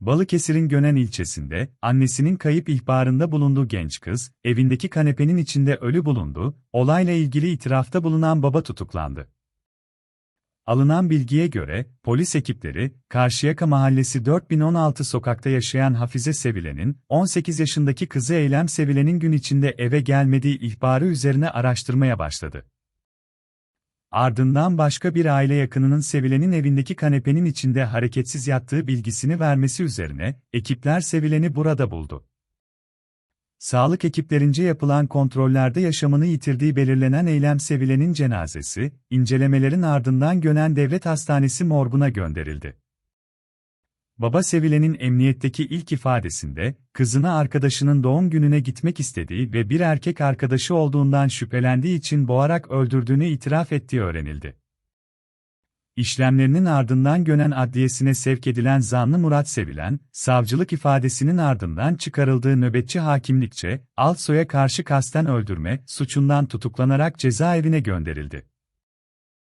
Balıkesir'in Gönen ilçesinde, annesinin kayıp ihbarında bulunduğu genç kız, evindeki kanepenin içinde ölü bulundu, olayla ilgili itirafta bulunan baba tutuklandı. Alınan bilgiye göre, polis ekipleri, Karşıyaka Mahallesi 4016 sokakta yaşayan Hafize Sevilen'in, 18 yaşındaki kızı Eylem Sevilen'in gün içinde eve gelmediği ihbarı üzerine araştırmaya başladı. Ardından başka bir aile yakınının Sevilen'in evindeki kanepenin içinde hareketsiz yattığı bilgisini vermesi üzerine, ekipler Sevilen'i burada buldu. Sağlık ekiplerince yapılan kontrollerde yaşamını yitirdiği belirlenen Eylem Sevilen'in cenazesi, incelemelerin ardından Gönen Devlet Hastanesi morguna gönderildi. Baba Sevilen'in emniyetteki ilk ifadesinde, kızına arkadaşının doğum gününe gitmek istediği ve bir erkek arkadaşı olduğundan şüphelendiği için boğarak öldürdüğünü itiraf ettiği öğrenildi. İşlemlerinin ardından Gönen Adliyesi'ne sevk edilen zanlı Murat Sevilen, savcılık ifadesinin ardından çıkarıldığı nöbetçi hakimlikçe, Altsoy'a karşı kasten öldürme suçundan tutuklanarak cezaevine gönderildi.